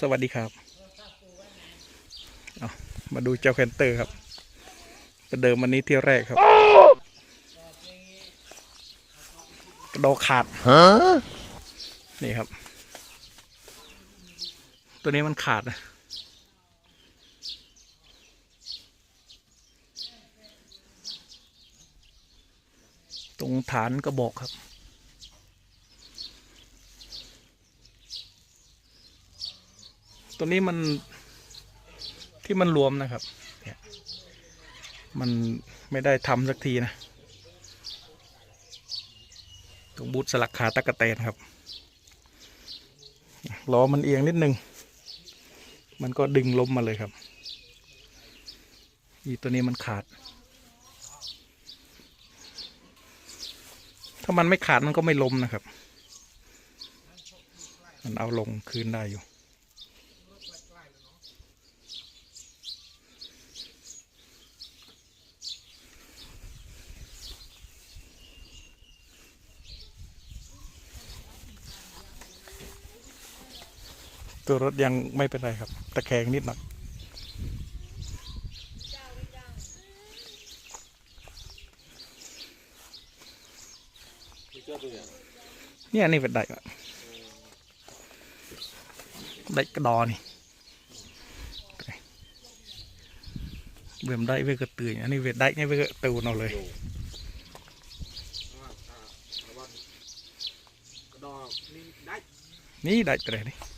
สวัสดีครับเอามาดูเจ้าแคนเตอร์ครับประเดิมวันนี้เที่ยวแรกครับ กระโดดขาดนี่ครับ ตัวนี้มันขาดนะตรงฐานกระบอกครับ ตัวนี้มันที่มันรวมนะครับ เนี่ย มันไม่ได้ทำสักทีนะตรงบูทสลักขาตะกะแตนครับล้อมันเอียงนิดนึง มันก็ดึงล้มมาเลยครับ อีตัวนี้มันขาด ถ้ามันไม่ขาดมันก็ไม่ล้มนะครับ มันเอาลงคืนได้อยู่ ตัวรถยังไม่เป็นไรครับ ตะแคงนิดหน่อยเนี่ยนี่เป็นไดอะไดกระดอนี่เบื่อมได้เวกระตืออันนี้เวทได้เนี่ยเวกระตูนเอาเลยดอกนี่ได้นี่ได้กระไรนี่เฮ้ยมือโอ้ไอ้ชั่วละนู่นนู่นมันตัวอย่างจับหนึ่